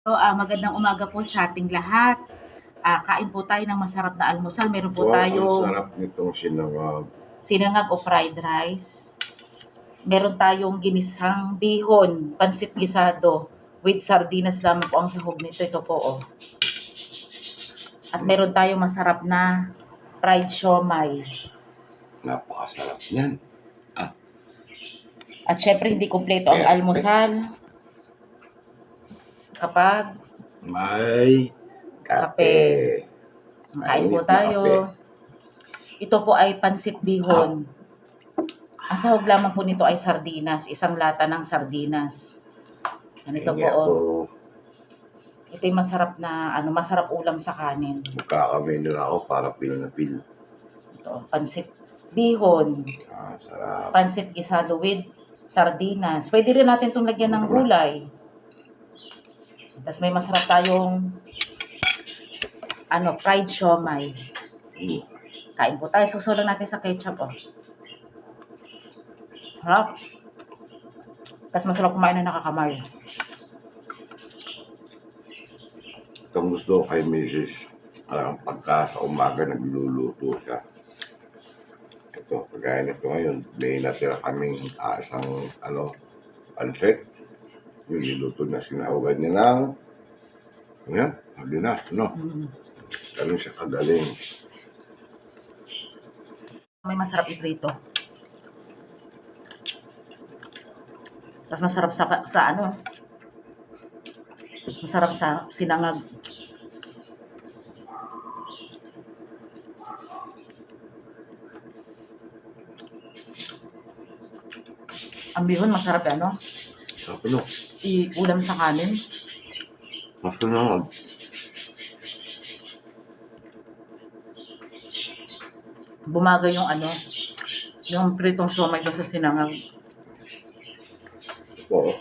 So, ah, magandang umaga po sa ating lahat. Ah, kain po tayo ng masarap na almusal. Meron po Wow, tayong ang sarap nitong sinangag. sinangag o fried rice. Meron tayong ginisang bihon, pansit gisado with sardinas lamang po ang sahog nito. Ito po oh. At meron tayong masarap na fried siomay. Napakasarap niyan. At syempre hindi kumpleto ang almusal kapag May kape. Kape. Kain po tayo. Ito po ay pansit bihon. Ang sahog lamang po nito ay sardinas. Isang lata ng sardinas. Ganito po. Oh. po, Ito yung masarap na, ano, masarap ulam sa kanin. magkakamendo na ako para pil na pil. Ito, pansit bihon. Ah, sarap. Pansit gisado with sardinas. Pwede rin natin itong lagyan ng gulay. Tapos may masarap tayong ano, fried siomay. Mm. Kain po tayo. Susulan natin sa ketchup, oh. Harap. Tapos masarap kumain na nakakamay. Itong gusto kay Mrs. Alam, pagka sa umaga nagluluto siya. Ito, kagaya nito ngayon, may natira kaming ah, isang, ano, pansit. Yung niluto na sinahugan niya ng, yan, sardinas, no? Mm. Ganun siya kagaling. May masarap iprito. Tapos masarap sa, sa ano, masarap sa sinangag. Ang bihon, masarap yan, no? Sarap, no? I-ulam sa kanin. Masunod. Bumagay yung ano, yung pritong siomay doon sa sinangag. Oo.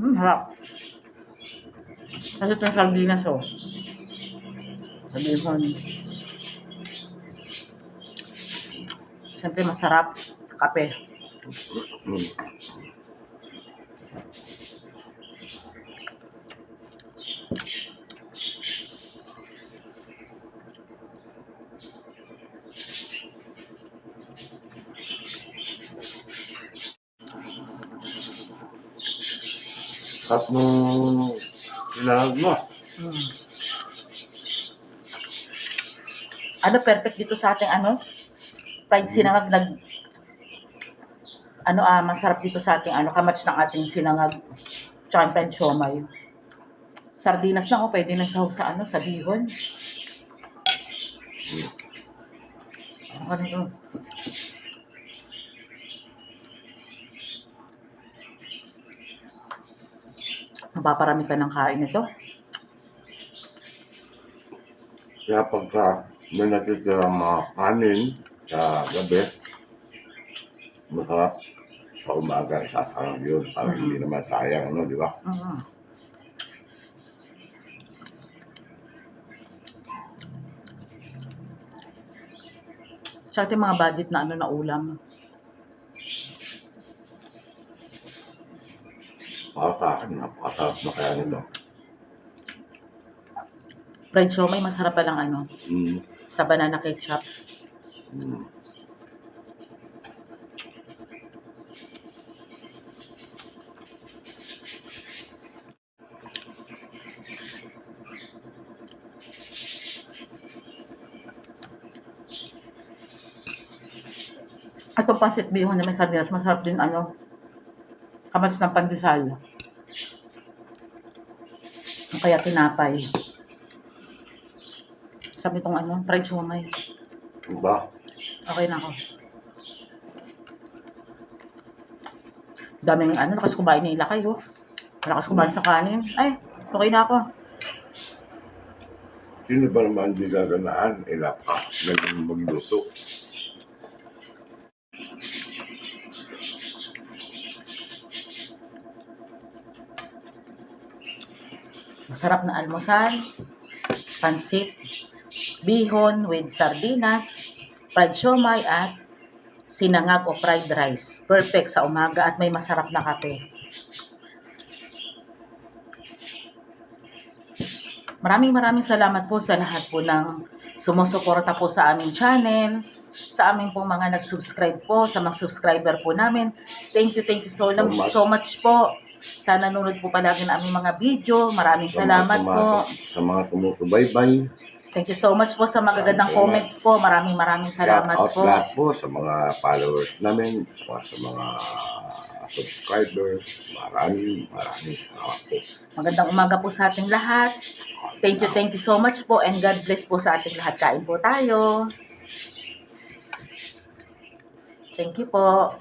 Hmm, harap. Kasi ito yung sardinas, oh. Sa bihon. Siyempre, masarap. Kape. Mm. Sarap nung sinahag mo. Hmm. Ano, perfect dito sa ating ano? Fried sinangag nag... Ano, ah, masarap dito sa ating ano, kamats ng ating sinangag. Tsaka yung siomay. Sardinas lang, oh, pwede na sahog sa ano, sa bihon. Ano ganito? Mapaparami ka ng kain nito. Kaya pagka may natitirang mga kanin sa gabi, masarap sa umaga isasarap yun para hindi naman sayang, ano, di ba? Mm. Tsaka ito yung mga budget na ano na ulam. Para sa akin, napakasarap na kaya nito. Fried siomay, masarap pa lang ano, Mm. sa banana ketchup. Mm. At yung pancit bihon na may sardinas, masarap din ano, kamats ng pandesal. O kaya tinapay. Sabi itong ano, fried siomay. Diba? Okay na ako. Daming ano, lakas kumain ni Ilakay, oh. Lakas kumain sa kanin. Ay, okay na ako. Sino ba naman hindi gaganaan? Ilapa, naging magluto. Masarap na almusal, pansit, bihon with sardinas, fried siomay at sinangag o fried rice. Perfect sa umaga at may masarap na kape. Maraming maraming salamat po sa lahat po ng sumusuporta po sa aming channel, sa aming pong mga nag-subscribe po, sa mga subscriber po namin. Thank you, thank you so, So much. so much po. Sana nunod po palagi na aming mga video. Maraming Sa salamat po. Sa mga sumusubaybay. Thank you so much po sa magagandang Salamat. comments po. Maraming maraming salamat Shout out po. lahat po sa mga followers namin, sa, sa mga subscribers. Maraming, maraming salamat po. Magandang umaga po sa ating lahat. Thank you, thank you so much po and God bless po sa ating lahat. Kain po tayo. Thank you po.